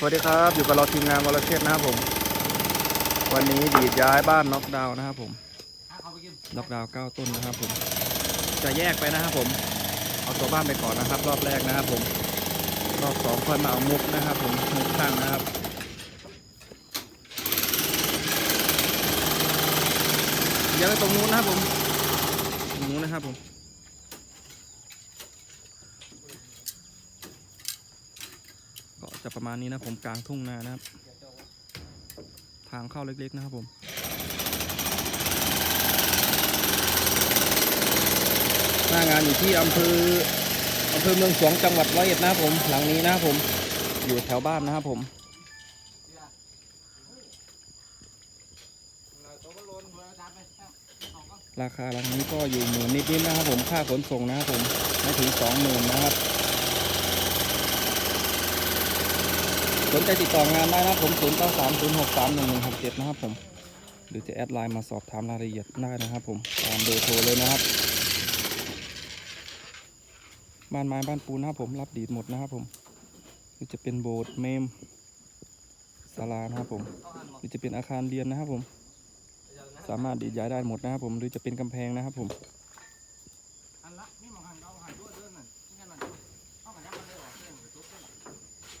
สวัสดีครับ อยู่กับเราทีมงานวรเชษนะครับผม วันนี้ดีดย้ายบ้านน็อกดาวน์นะครับผมน็อกดาวน์เก้าต้นนะครับผม จะแยกไปนะครับผม เอาตัวบ้านไปก่อนนะครับ รอบแรกนะครับผม รอบสองค่อยมาเอามุกนะครับผมมุกข้างนะครับเดี๋ยไปตรงนู้นนะครับผมตรงนู้นนะครับผม จะประมาณนี้นะผมกลางทุ่งนานะครับ ทางเข้าเล็กๆนะครับผมหน้างานอยู่ที่อำเภออำเภอเมืองสวงจังหวัดร้อยเอ็ดนะครับผม หลังนี้นะครับผม อยู่แถวบ้านนะครับผมราคาหลังนี้ก็อยู่หมื่นนิดๆนะครับผม ค่าขนส่งนะครับผมไม่ถึงสองหมื่นนะครับ สนใจติดต่องานได้นะครับผม 0 9 3 0 6 3 1 1 6 7 นะครับผม หรือจะแอดไลน์มาสอบถามรายละเอียดได้นะครับผม ตามเบอร์โทรเลยนะครับ บ้านไม้บ้านปูนนะครับผมรับดีดหมดนะครับผมหรือจะเป็นโบสถ์เมมศาลานะครับผม หรือจะเป็นอาคารเรียนนะครับผม สามารถดีดย้ายได้หมดนะครับผม หรือจะเป็นกำแพงนะครับผม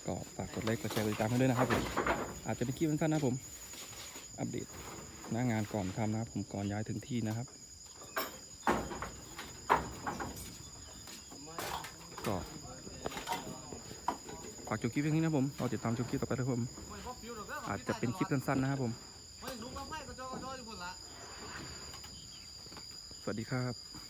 ก็ฝากกดไลค์กดแชร์กดติดตามให้ด้วยนะครับผมอาจจะเป็นคลิปสั้นๆนะผม อัปเดตหน้างานก่อนทำนะครับผมก่อนย้ายถึงที่นะครับ ก็ฝากจบคลิปเพียงนี้นะผมเราติดตามชมคลิปต่อไปนะครับผม อาจจะเป็นคลิปสั้นๆนะครับผม สวัสดีครับ